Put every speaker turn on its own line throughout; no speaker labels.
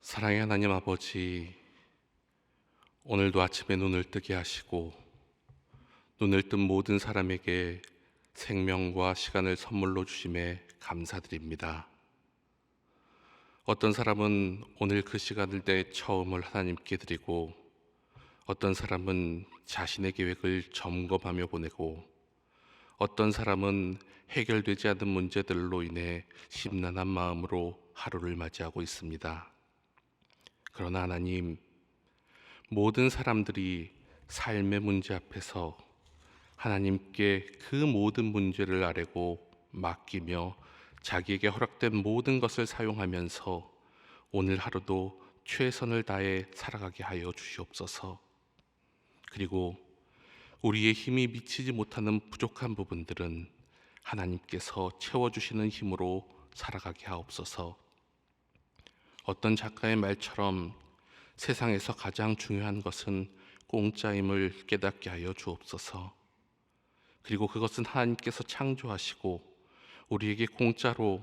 사랑의 하나님 아버지, 오늘도 아침에 눈을 뜨게 하시고 눈을 뜬 모든 사람에게 생명과 시간을 선물로 주심에 감사드립니다. 어떤 사람은 오늘 그 시간을 내 처음을 하나님께 드리고 어떤 사람은 자신의 계획을 점검하며 보내고 어떤 사람은 해결되지 않은 문제들로 인해 심란한 마음으로 하루를 맞이하고 있습니다. 그러나 하나님, 모든 사람들이 삶의 문제 앞에서 하나님께 그 모든 문제를 아뢰고 맡기며 자기에게 허락된 모든 것을 사용하면서 오늘 하루도 최선을 다해 살아가게 하여 주시옵소서. 그리고 우리의 힘이 미치지 못하는 부족한 부분들은 하나님께서 채워주시는 힘으로 살아가게 하옵소서. 어떤 작가의 말처럼 세상에서 가장 중요한 것은 공짜임을 깨닫게 하여 주옵소서. 그리고 그것은 하나님께서 창조하시고 우리에게 공짜로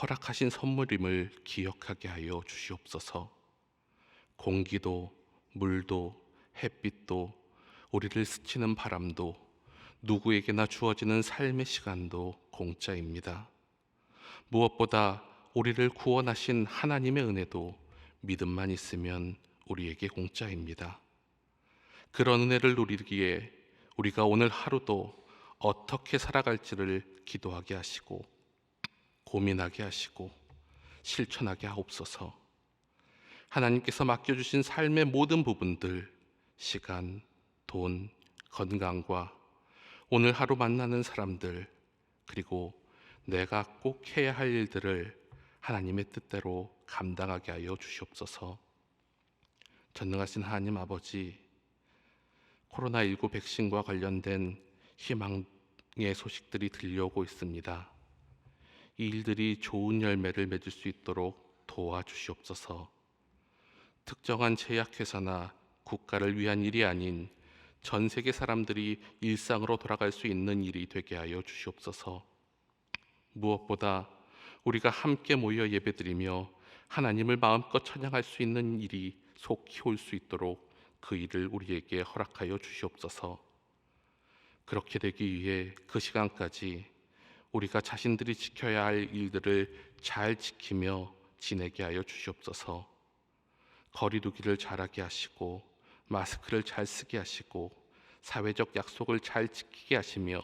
허락하신 선물임을 기억하게 하여 주시옵소서. 공기도, 물도, 햇빛도, 우리를 스치는 바람도, 누구에게나 주어지는 삶의 시간도 공짜입니다. 무엇보다 우리를 구원하신 하나님의 은혜도 믿음만 있으면 우리에게 공짜입니다. 그런 은혜를 누리기에 우리가 오늘 하루도 어떻게 살아갈지를 기도하게 하시고 고민하게 하시고 실천하게 하옵소서. 하나님께서 맡겨주신 삶의 모든 부분들, 시간, 돈, 건강과 오늘 하루 만나는 사람들, 그리고 내가 꼭 해야 할 일들을 하나님의 뜻대로 감당하게 하여 주시옵소서. 전능하신 하나님 아버지, 코로나19 백신과 관련된 희망의 소식들이 들려오고 있습니다. 이 일들이 좋은 열매를 맺을 수 있도록 도와주시옵소서. 특정한 제약회사나 국가를 위한 일이 아닌 전 세계 사람들이 일상으로 돌아갈 수 있는 일이 되게 하여 주시옵소서. 무엇보다 우리가 함께 모여 예배드리며 하나님을 마음껏 찬양할 수 있는 일이 속히 올 수 있도록 그 일을 우리에게 허락하여 주시옵소서. 그렇게 되기 위해 그 시간까지 우리가 자신들이 지켜야 할 일들을 잘 지키며 지내게 하여 주시옵소서. 거리두기를 잘하게 하시고 마스크를 잘 쓰게 하시고 사회적 약속을 잘 지키게 하시며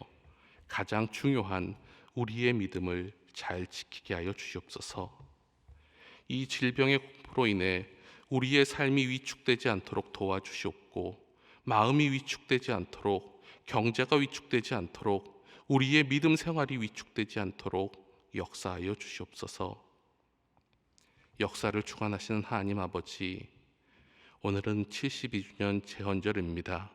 가장 중요한 우리의 믿음을 잘 지키게 하여 주시옵소서. 이 질병의 공포로 인해 우리의 삶이 위축되지 않도록 도와주시옵고 마음이 위축되지 않도록 경제가 위축되지 않도록 우리의 믿음 생활이 위축되지 않도록 역사하여 주시옵소서. 역사를 주관하시는 하나님 아버지, 오늘은 72주년 재헌절입니다.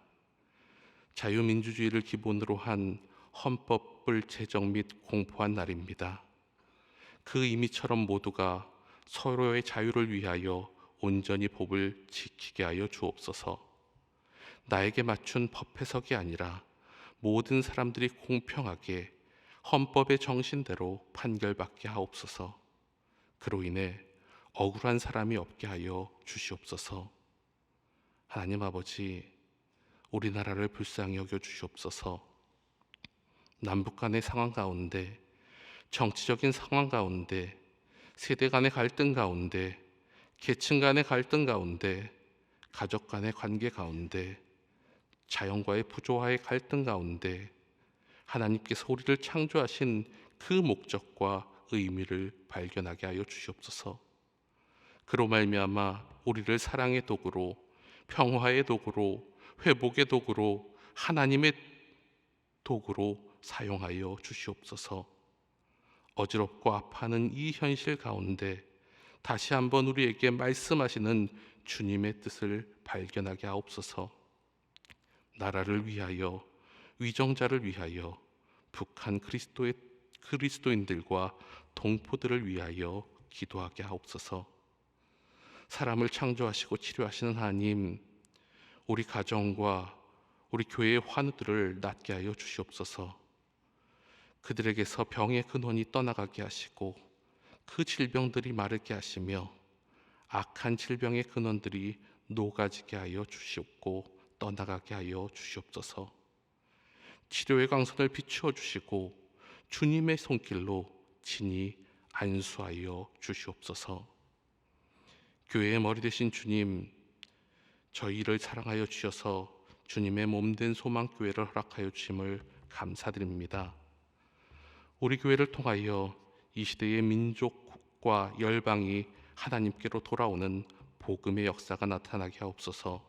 자유민주주의를 기본으로 한 헌법을 제정 및 공포한 날입니다. 그 의미처럼 모두가 서로의 자유를 위하여 온전히 법을 지키게 하여 주옵소서. 나에게 맞춘 법 해석이 아니라 모든 사람들이 공평하게 헌법의 정신대로 판결받게 하옵소서. 그로 인해 억울한 사람이 없게 하여 주시옵소서. 하나님 아버지, 우리나라를 불쌍히 여겨 주시옵소서. 남북 간의 상황 가운데, 정치적인 상황 가운데, 세대 간의 갈등 가운데, 계층 간의 갈등 가운데, 가족 간의 관계 가운데, 자연과의 부조화의 갈등 가운데, 하나님께서 우리를 창조하신 그 목적과 의미를 발견하게 하여 주시옵소서. 그로 말미암아 우리를 사랑의 도구로, 평화의 도구로, 회복의 도구로, 하나님의 도구로 사용하여 주시옵소서. 어지럽고 아파하는 이 현실 가운데 다시 한번 우리에게 말씀하시는 주님의 뜻을 발견하게 하옵소서. 나라를 위하여 위정자를 위하여 북한 그리스도의 그리스도인들과 동포들을 위하여 기도하게 하옵소서. 사람을 창조하시고 치료하시는 하나님, 우리 가정과 우리 교회의 환우들을 낫게 하여 주시옵소서. 그들에게서 병의 근원이 떠나가게 하시고 그 질병들이 마르게 하시며 악한 질병의 근원들이 녹아지게 하여 주시옵고 떠나가게 하여 주시옵소서. 치료의 광선을 비추어 주시고 주님의 손길로 친히 안수하여 주시옵소서. 교회의 머리 되신 주님, 저희를 사랑하여 주셔서 주님의 몸된 소망 교회를 허락하여 주심을 감사드립니다. 우리 교회를 통하여 이 시대의 민족과 열방이 하나님께로 돌아오는 복음의 역사가 나타나게 하옵소서.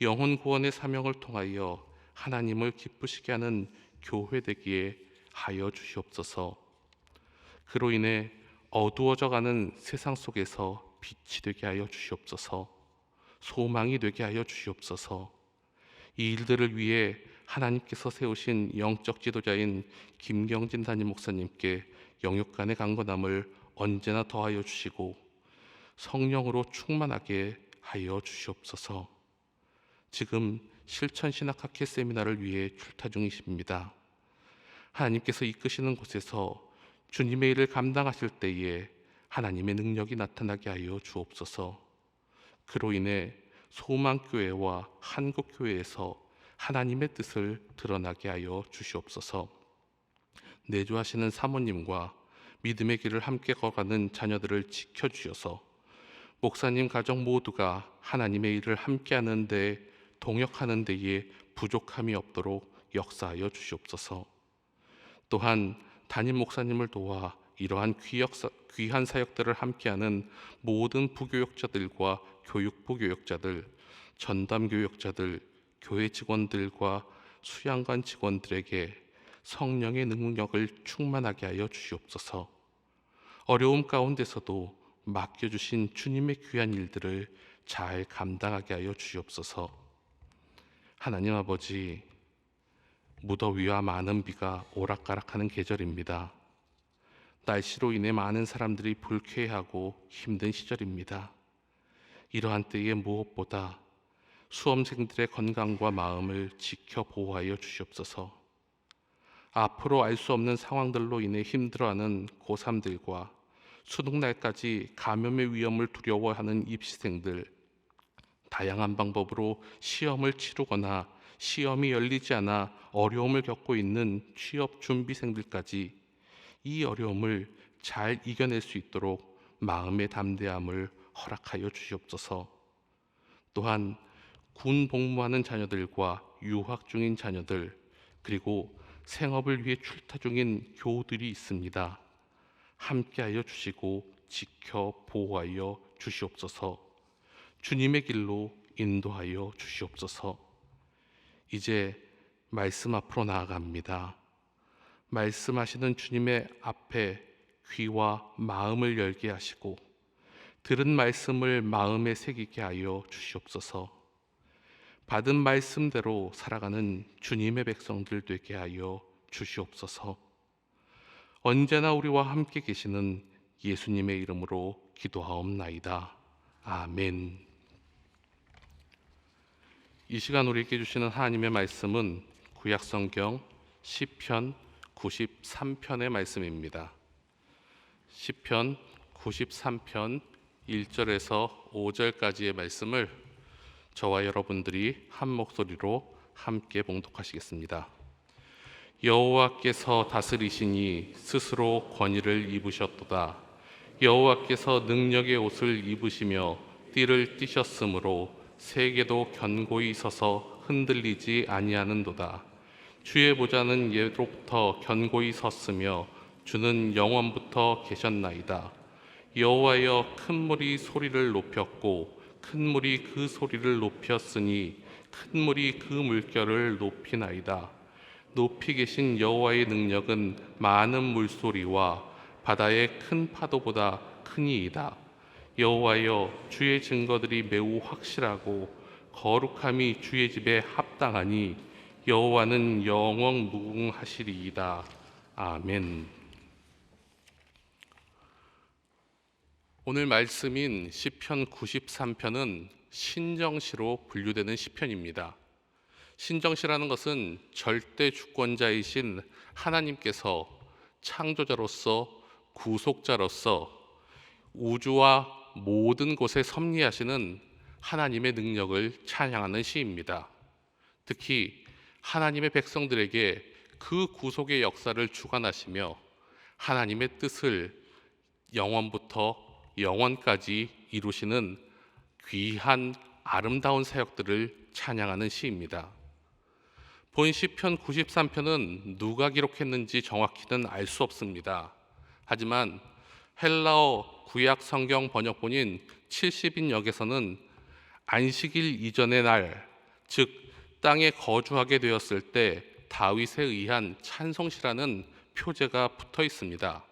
영혼 구원의 사명을 통하여 하나님을 기쁘시게 하는 교회 되기에 하여 주시옵소서. 그로 인해 어두워져 가는 세상 속에서 빛이 되게 하여 주시옵소서. 소망이 되게 하여 주시옵소서. 이 일들을 위해 하나님께서 세우신 영적 지도자인 김경진 담임 목사님께 영육간의 강건함을 언제나 더하여 주시고 성령으로 충만하게 하여 주시옵소서. 지금 실천 신학학회 세미나를 위해 출타 중이십니다. 하나님께서 이끄시는 곳에서 주님의 일을 감당하실 때에 하나님의 능력이 나타나게 하여 주옵소서. 그로 인해 소망교회와 한국교회에서 하나님의 뜻을 드러나게 하여 주시옵소서. 내주하시는 사모님과 믿음의 길을 함께 걸어가는 자녀들을 지켜 주셔서 목사님 가정 모두가 하나님의 일을 함께 하는 데 동역하는 데에 부족함이 없도록 역사하여 주시옵소서. 또한 담임 목사님을 도와 이러한 귀한 사역들을 함께하는 모든 부교역자들과 교육부 교역자들, 전담 교역자들, 교회 직원들과 수양관 직원들에게 성령의 능력을 충만하게 하여 주시옵소서. 어려움 가운데서도 맡겨주신 주님의 귀한 일들을 잘 감당하게 하여 주시옵소서. 하나님 아버지, 무더위와 많은 비가 오락가락하는 계절입니다. 날씨로 인해 많은 사람들이 불쾌하고 힘든 시절입니다. 이러한 때에 무엇보다 수험생들의 건강과 마음을 지켜 보호하여 주시옵소서. 앞으로 알 수 없는 상황들로 인해 힘들어하는 고3들과 수능 날까지 감염의 위험을 두려워하는 입시생들, 다양한 방법으로 시험을 치르거나 시험이 열리지 않아 어려움을 겪고 있는 취업 준비생들까지 이 어려움을 잘 이겨낼 수 있도록 마음의 담대함을 허락하여 주시옵소서. 또한 군 복무하는 자녀들과 유학 중인 자녀들 그리고 생업을 위해 출타 중인 교우들이 있습니다. 함께하여 주시고 지켜 보호하여 주시옵소서. 주님의 길로 인도하여 주시옵소서. 이제 말씀 앞으로 나아갑니다. 말씀하시는 주님의 앞에 귀와 마음을 열게 하시고 들은 말씀을 마음에 새기게 하여 주시옵소서. 받은 말씀대로 살아가는 주님의 백성들 되게 하여 주시옵소서. 언제나 우리와 함께 계시는 예수님의 이름으로 기도하옵나이다. 아멘. 이 시간 우리에게 주시는 하나님의 말씀은 구약 성경 시편 93편의 말씀입니다. 시편 93편 1절에서 5절까지의 말씀을 저와 여러분들이 한 목소리로 함께 봉독하시겠습니다. 여호와께서 다스리시니 스스로 권위를 입으셨도다. 여호와께서 능력의 옷을 입으시며 띠를 띠셨으므로 세계도 견고히 서서 흔들리지 아니하는도다. 주의 보좌는 예로부터 견고히 섰으며 주는 영원부터 계셨나이다. 여호와여 큰 물이 소리를 높였고 큰 물이 그 소리를 높였으니 큰 물이 그 물결을 높이나이다. 높이 계신 여호와의 능력은 많은 물소리와 바다의 큰 파도보다 크니이다. 여호와여 주의 증거들이 매우 확실하고 거룩함이 주의 집에 합당하니 여호와는 영원 무궁하시리이다. 아멘. 오늘 말씀인 시편 93편은 신정시로 분류되는 시편입니다. 신정시라는 것은 절대 주권자이신 하나님께서 창조자로서 구속자로서 우주와 모든 곳에 섭리하시는 하나님의 능력을 찬양하는 시입니다. 특히 하나님의 백성들에게 그 구속의 역사를 주관하시며 하나님의 뜻을 영원부터 영원까지 이루시는 귀한 아름다운 사역들을 찬양하는 시입니다. 본 시편 93편은 누가 기록했는지 정확히는 알 수 없습니다. 하지만 헬라어 구약 성경 번역본인 70인 역에서는 안식일 이전의 날, 즉 땅에 거주하게 되었을 때 다윗에 의한 찬송시라는 표제가 붙어 있습니다.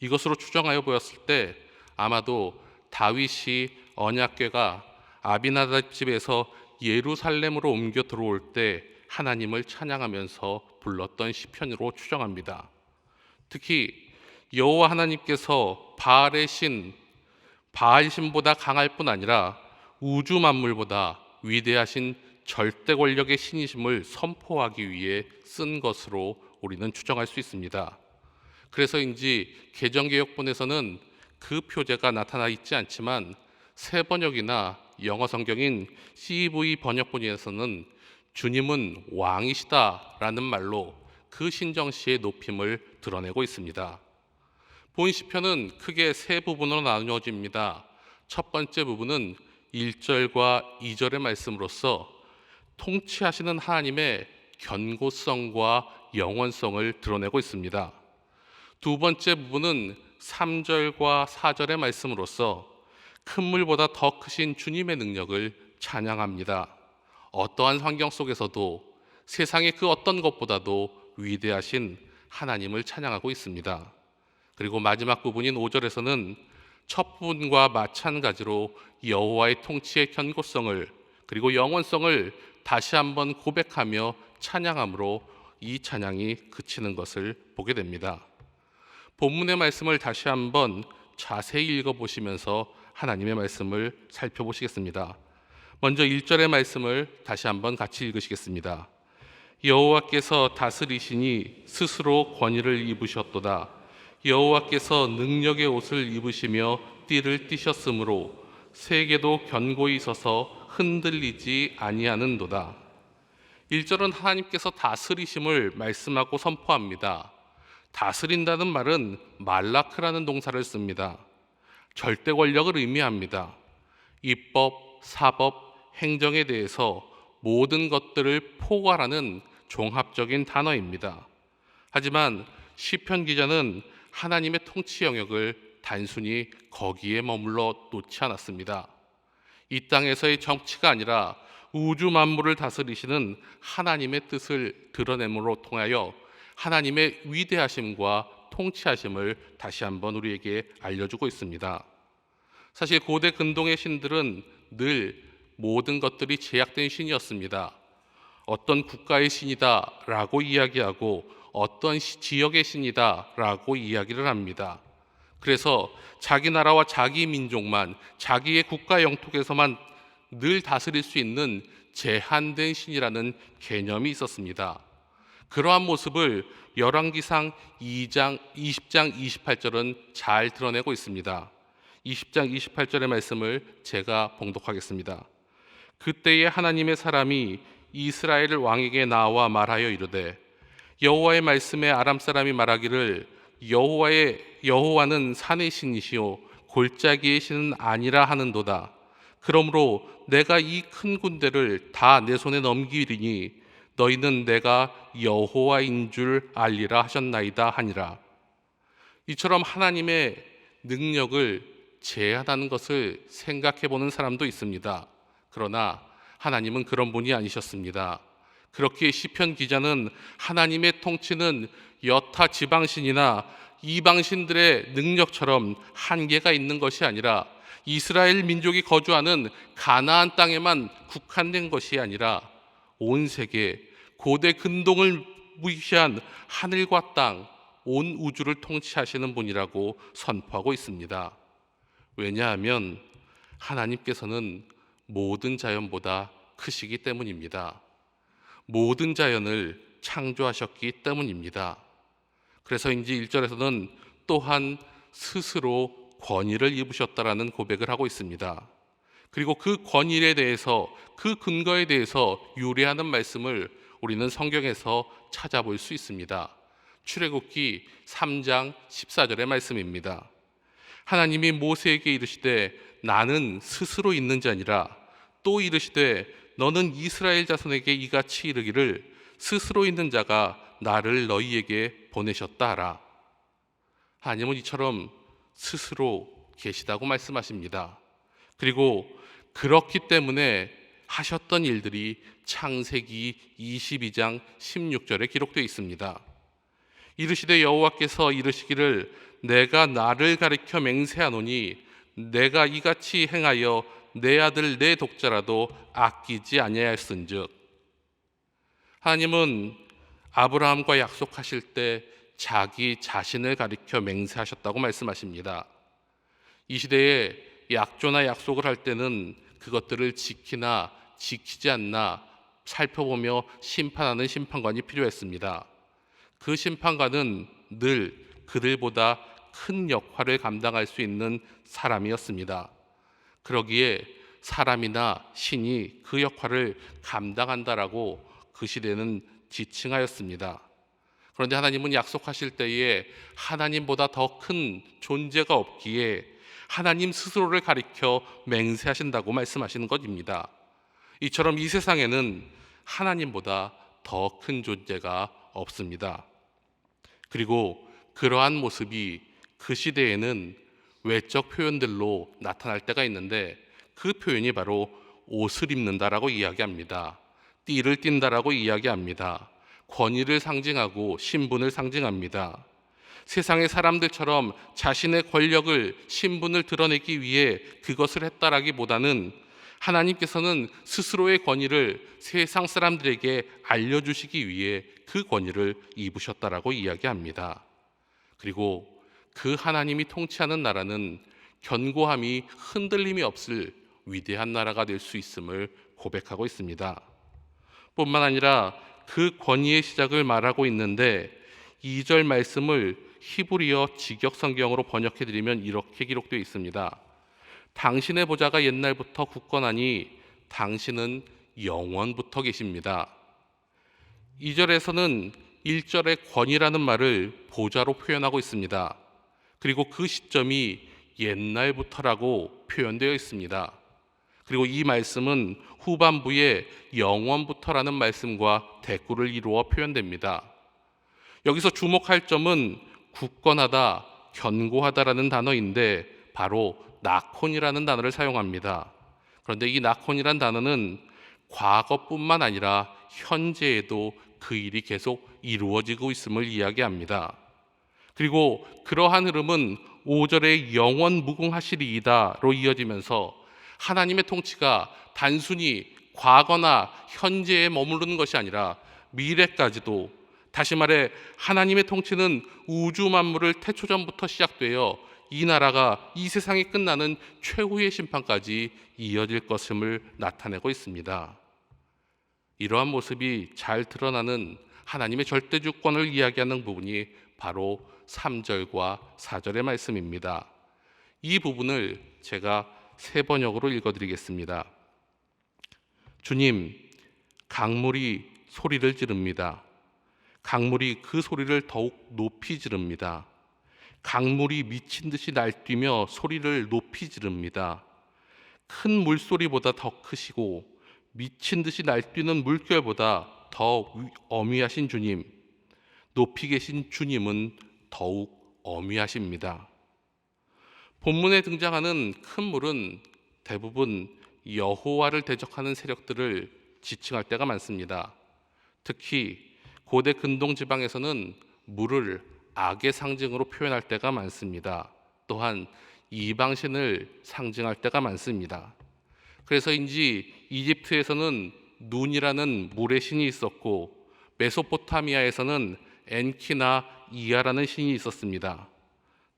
이것으로 추정하여 보였을 때 아마도 다윗이 언약궤가 아비나답 집에서 예루살렘으로 옮겨 들어올 때 하나님을 찬양하면서 불렀던 시편으로 추정합니다. 특히 여호와 하나님께서 바알의 신 바알 신보다 강할 뿐 아니라 우주 만물보다 위대하신 절대 권력의 신이심을 선포하기 위해 쓴 것으로 우리는 추정할 수 있습니다. 그래서인지 개정개혁본에서는 그 표제가 나타나 있지 않지만 새 번역이나 영어 성경인 CEV 번역본에서는 주님은 왕이시다라는 말로 그 신정시의 높임을 드러내고 있습니다. 본 시편은 크게 세 부분으로 나누어집니다. 첫 번째 부분은 1절과 2절의 말씀으로서 통치하시는 하나님의 견고성과 영원성을 드러내고 있습니다. 두 번째 부분은 3절과 4절의 말씀으로서 큰 물보다 더 크신 주님의 능력을 찬양합니다. 어떠한 환경 속에서도 세상의 그 어떤 것보다도 위대하신 하나님을 찬양하고 있습니다. 그리고 마지막 부분인 5절에서는 첫 부분과 마찬가지로 여호와의 통치의 견고성을 그리고 영원성을 다시 한번 고백하며 찬양함으로 이 찬양이 그치는 것을 보게 됩니다. 본문의 말씀을 다시 한번 자세히 읽어 보시면서 하나님의 말씀을 살펴보시겠습니다. 먼저 1절의 말씀을 다시 한번 같이 읽으시겠습니다. 여호와께서 다스리시니 스스로 권위를 입으셨도다. 여호와께서 능력의 옷을 입으시며 띠를 띠셨으므로 세계도 견고히 서서 흔들리지 아니하는도다. 1절은 하나님께서 다스리심을 말씀하고 선포합니다. 다스린다는 말은 말라크라는 동사를 씁니다. 절대 권력을 의미합니다. 입법, 사법, 행정에 대해서 모든 것들을 포괄하는 종합적인 단어입니다. 하지만 시편 기자는 하나님의 통치 영역을 단순히 거기에 머물러 놓지 않았습니다. 이 땅에서의 정치가 아니라 우주 만물을 다스리시는 하나님의 뜻을 드러냄으로 통하여 하나님의 위대하심과 통치하심을 다시 한번 우리에게 알려주고 있습니다. 사실 고대 근동의 신들은 늘 모든 것들이 제약된 신이었습니다. 어떤 국가의 신이다라고 이야기하고 어떤 시- 지역의 신이다라고 이야기를 합니다. 그래서 자기 나라와 자기 민족만 자기의 국가 영토에서만 늘 다스릴 수 있는 제한된 신이라는 개념이 있었습니다. 그러한 모습을 열왕기상 2장 20장 28절은 잘 드러내고 있습니다. 20장 28절의 말씀을 제가 봉독하겠습니다. 그때에 하나님의 사람이 이스라엘 왕에게 나와 말하여 이르되 여호와의 말씀에 아람 사람이 말하기를 여호와의 여호와는 산의 신이시요 골짜기의 신은 아니라 하는도다. 그러므로 내가 이 큰 군대를 다 내 손에 넘기리니 너희는 내가 여호와인 줄 알리라 하셨나이다 하니라. 이처럼 하나님의 능력을 제한하는 것을 생각해 보는 사람도 있습니다. 그러나 하나님은 그런 분이 아니셨습니다. 그렇게 시편 기자는 하나님의 통치는 여타 지방신이나 이방신들의 능력처럼 한계가 있는 것이 아니라 이스라엘 민족이 거주하는 가나안 땅에만 국한된 것이 아니라 온 세계 고대 근동을 무시한 하늘과 땅, 온 우주를 통치하시는 분이라고 선포하고 있습니다. 왜냐하면 하나님께서는 모든 자연보다 크시기 때문입니다. 모든 자연을 창조하셨기 때문입니다. 그래서인지 1절에서는 또한 스스로 권위를 입으셨다라는 고백을 하고 있습니다. 그리고 그 권위에 대해서 그 근거에 대해서 유래하는 말씀을 우리는 성경에서 찾아볼 수 있습니다. 출애굽기 3장 14절의 말씀입니다. 하나님이 모세에게 이르시되 나는 스스로 있는 자니라 또 이르시되 너는 이스라엘 자손에게 이같이 이르기를 스스로 있는 자가 나를 너희에게 보내셨다 하라. 하나님은 이처럼 스스로 계시다고 말씀하십니다. 그리고 그렇기 때문에 하셨던 일들이 창세기 22장 16절에 기록되어 있습니다. 이르시되 여호와께서 이르시기를 내가 나를 가리켜 맹세하노니 내가 이같이 행하여 내 아들 내 독자라도 아끼지 아니하였은즉 하나님은 아브라함과 약속하실 때 자기 자신을 가리켜 맹세하셨다고 말씀하십니다. 이 시대에 약조나 약속을 할 때는 그것들을 지키나 지키지 않나 살펴보며 심판하는 심판관이 필요했습니다. 그 심판관은 늘 그들보다 큰 역할을 감당할 수 있는 사람이었습니다. 그러기에 사람이나 신이 그 역할을 감당한다라고 그 시대는 지칭하였습니다. 그런데 하나님은 약속하실 때에 하나님보다 더 큰 존재가 없기에 하나님 스스로를 가리켜 맹세하신다고 말씀하시는 것입니다. 이처럼 이 세상에는 하나님보다 더 큰 존재가 없습니다. 그리고 그러한 모습이 그 시대에는 외적 표현들로 나타날 때가 있는데 그 표현이 바로 옷을 입는다라고 이야기합니다. 띠를 띈다라고 이야기합니다. 권위를 상징하고 신분을 상징합니다. 세상의 사람들처럼 자신의 권력을 신분을 드러내기 위해 그것을 했다라기보다는 하나님께서는 스스로의 권위를 세상 사람들에게 알려주시기 위해 그 권위를 입으셨다라고 이야기합니다. 그리고 그 하나님이 통치하는 나라는 견고함이 흔들림이 없을 위대한 나라가 될 수 있음을 고백하고 있습니다. 뿐만 아니라 그 권위의 시작을 말하고 있는데 2절 말씀을 히브리어 직역 성경으로 번역해 드리면 이렇게 기록되어 있습니다. 당신의 보좌가 옛날부터 굳건하니 당신은 영원부터 계십니다. 2절에서는 1절의 권위라는 말을 보좌로 표현하고 있습니다. 그리고 그 시점이 옛날부터라고 표현되어 있습니다. 그리고 이 말씀은 후반부에 영원부터라는 말씀과 대꾸를 이루어 표현됩니다. 여기서 주목할 점은 굳건하다, 견고하다라는 단어인데 바로 나콘이라는 단어를 사용합니다. 그런데 이 나콘이라는 단어는 과거뿐만 아니라 현재에도 그 일이 계속 이루어지고 있음을 이야기합니다. 그리고 그러한 흐름은 5절의 영원 무궁하시리이다로 이어지면서 하나님의 통치가 단순히 과거나 현재에 머무르는 것이 아니라 미래까지도 다시 말해 하나님의 통치는 우주 만물을 태초전부터 시작되어 이 나라가 이 세상이 끝나는 최후의 심판까지 이어질 것임을 나타내고 있습니다. 이러한 모습이 잘 드러나는 하나님의 절대 주권을 이야기하는 부분이 바로 3절과 4절의 말씀입니다. 이 부분을 제가 세 번역으로 읽어 드리겠습니다. 주님, 강물이 소리를 지릅니다. 강물이 그 소리를 더욱 높이 지릅니다. 강물이 미친 듯이 날뛰며 소리를 높이 지릅니다. 큰 물소리보다 더 크시고 미친 듯이 날뛰는 물결보다 더 어미하신 주님, 높이 계신 주님은 더욱 어미하십니다. 본문에 등장하는 큰 물은 대부분 여호와를 대적하는 세력들을 지칭할 때가 많습니다. 특히 고대 근동 지방에서는 물을 악의 상징으로 표현할 때가 많습니다. 또한 이방신을 상징할 때가 많습니다. 그래서인지 이집트에서는 눈이라는 물의 신이 있었고 메소포타미아에서는 엔키나 이아라는 신이 있었습니다.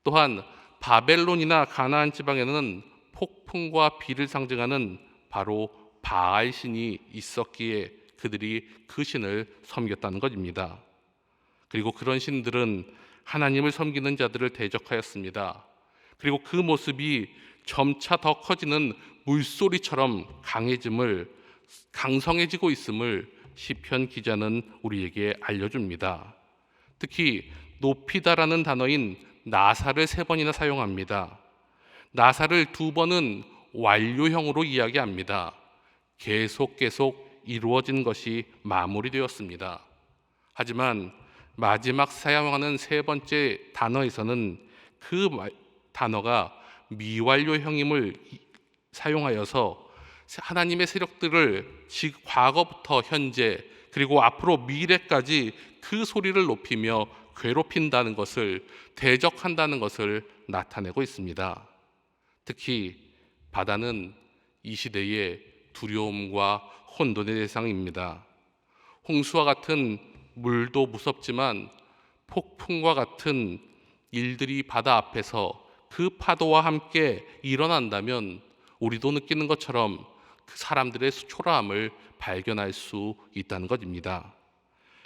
또한 바벨론이나 가나안 지방에는 폭풍과 비를 상징하는 바로 바알 신이 있었기에 그들이 그 신을 섬겼다는 것입니다. 그리고 그런 신들은 하나님을 섬기는 자들을 대적하였습니다. 그리고 그 모습이 점차 더 커지는 물소리처럼 강해짐을 강성해지고 있음을 시편 기자는 우리에게 알려줍니다. 특히 높이다라는 단어인 나사를 세 번이나 사용합니다. 나사를 두 번은 완료형으로 이야기합니다. 계속 계속 이루어진 것이 마무리되었습니다. 하지만 마지막 사용하는 세 번째 단어에서는 그 말- 단어가 미완료형임을 이- 사용하여서 하나님의 세력들을 지 과거부터 현재 그리고 앞으로 미래까지 그 소리를 높이며 괴롭힌다는 것을 대적한다는 것을 나타내고 있습니다. 특히 바다는 이 시대의 두려움과 혼돈의 대상입니다. 홍수와 같은 물도 무섭지만 폭풍과 같은 일들이 바다 앞에서 그 파도와 함께 일어난다면 우리도 느끼는 것처럼 그 사람들의 초라함을 발견할 수 있다는 것입니다.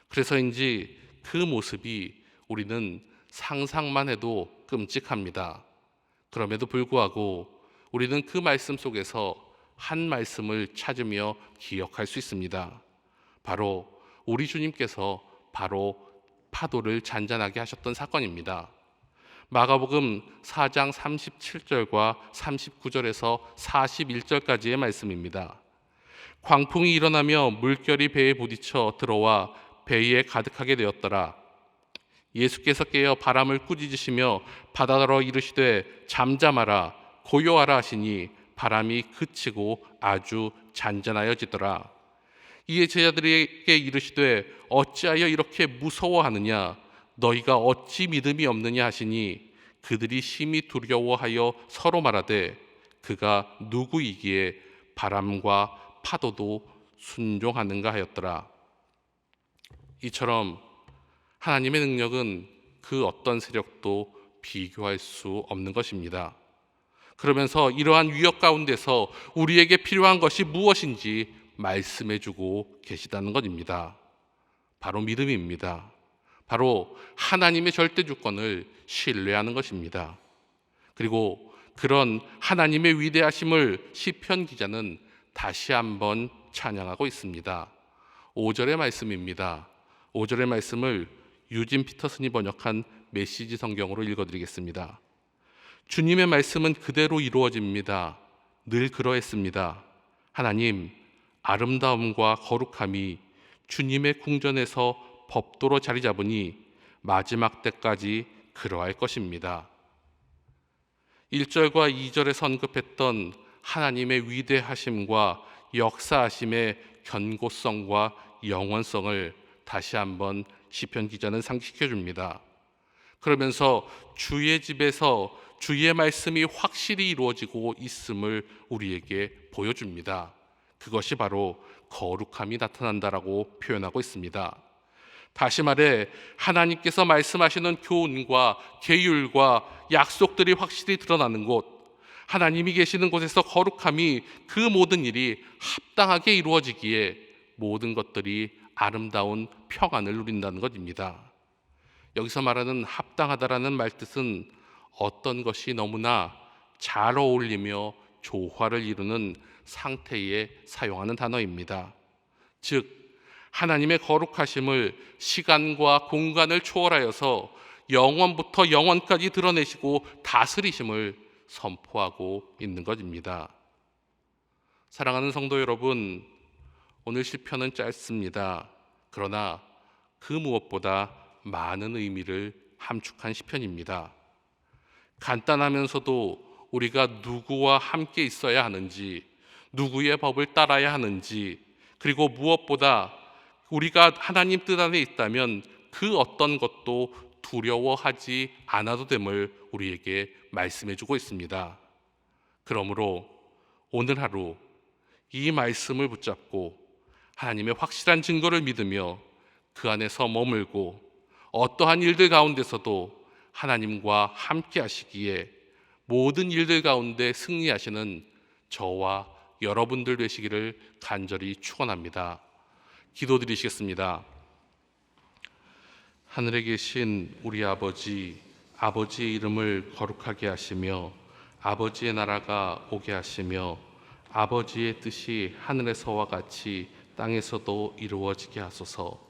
그래서인지 그 모습이 우리는 상상만 해도 끔찍합니다. 그럼에도 불구하고 우리는 그 말씀 속에서 한 말씀을 찾으며 기억할 수 있습니다. 바로 우리 주님께서 바로 파도를 잔잔하게 하셨던 사건입니다. 마가복음 4장 37절과 39절에서 41절까지의 말씀입니다. 광풍이 일어나며 물결이 배에 부딪혀 들어와 배에 가득하게 되었더라. 예수께서 깨어 바람을 꾸짖으시며 바다로 이르시되 잠잠하라 고요하라 하시니 바람이 그치고 아주 잔잔하여지더라. 이에 제자들에게 이르시되 어찌하여 이렇게 무서워하느냐 너희가 어찌 믿음이 없느냐 하시니 그들이 심히 두려워하여 서로 말하되 그가 누구이기에 바람과 파도도 순종하는가 하였더라. 이처럼 하나님의 능력은 그 어떤 세력도 비교할 수 없는 것입니다. 그러면서 이러한 위협 가운데서 우리에게 필요한 것이 무엇인지 말씀해 주고 계시다는 것입니다. 바로 믿음입니다. 바로 하나님의 절대 주권을 신뢰하는 것입니다. 그리고 그런 하나님의 위대하심을 시편 기자는 다시 한번 찬양하고 있습니다. 5절의 말씀입니다. 5절의 말씀을 유진 피터슨이 번역한 메시지 성경으로 읽어드리겠습니다. 주님의 말씀은 그대로 이루어집니다. 늘 그러했습니다. 하나님, 아름다움과 거룩함이 주님의 궁전에서 법도로 자리 잡으니 마지막 때까지 그러할 것입니다. 1절과 2절에 선급했던 하나님의 위대하심과 역사하심의 견고성과 영원성을 다시 한번 시편 기자는 상기시켜 줍니다. 그러면서 주의 집에서 주의 말씀이 확실히 이루어지고 있음을 우리에게 보여줍니다. 그것이 바로 거룩함이 나타난다라고 표현하고 있습니다. 다시 말해 하나님께서 말씀하시는 교훈과 계율과 약속들이 확실히 드러나는 곳, 하나님이 계시는 곳에서 거룩함이 그 모든 일이 합당하게 이루어지기에 모든 것들이 아름다운 평안을 누린다는 것입니다. 여기서 말하는 합당하다라는 말 뜻은 어떤 것이 너무나 잘 어울리며 조화를 이루는 상태에 사용하는 단어입니다. 즉 하나님의 거룩하심을 시간과 공간을 초월하여서 영원부터 영원까지 드러내시고 다스리심을 선포하고 있는 것입니다. 사랑하는 성도 여러분, 오늘 시편은 짧습니다. 그러나 그 무엇보다 많은 의미를 함축한 시편입니다. 간단하면서도 우리가 누구와 함께 있어야 하는지, 누구의 법을 따라야 하는지, 그리고 무엇보다 우리가 하나님 뜻 안에 있다면 그 어떤 것도 두려워하지 않아도 됨을 우리에게 말씀해 주고 있습니다. 그러므로 오늘 하루 이 말씀을 붙잡고 하나님의 확실한 증거를 믿으며 그 안에서 머물고 어떠한 일들 가운데서도 하나님과 함께 하시기에 모든 일들 가운데 승리하시는 저와 여러분들 되시기를 간절히 축원합니다. 기도드리시겠습니다. 하늘에 계신 우리 아버지 아버지의 이름을 거룩하게 하시며 아버지의 나라가 오게 하시며 아버지의 뜻이 하늘에서와 같이 땅에서도 이루어지게 하소서.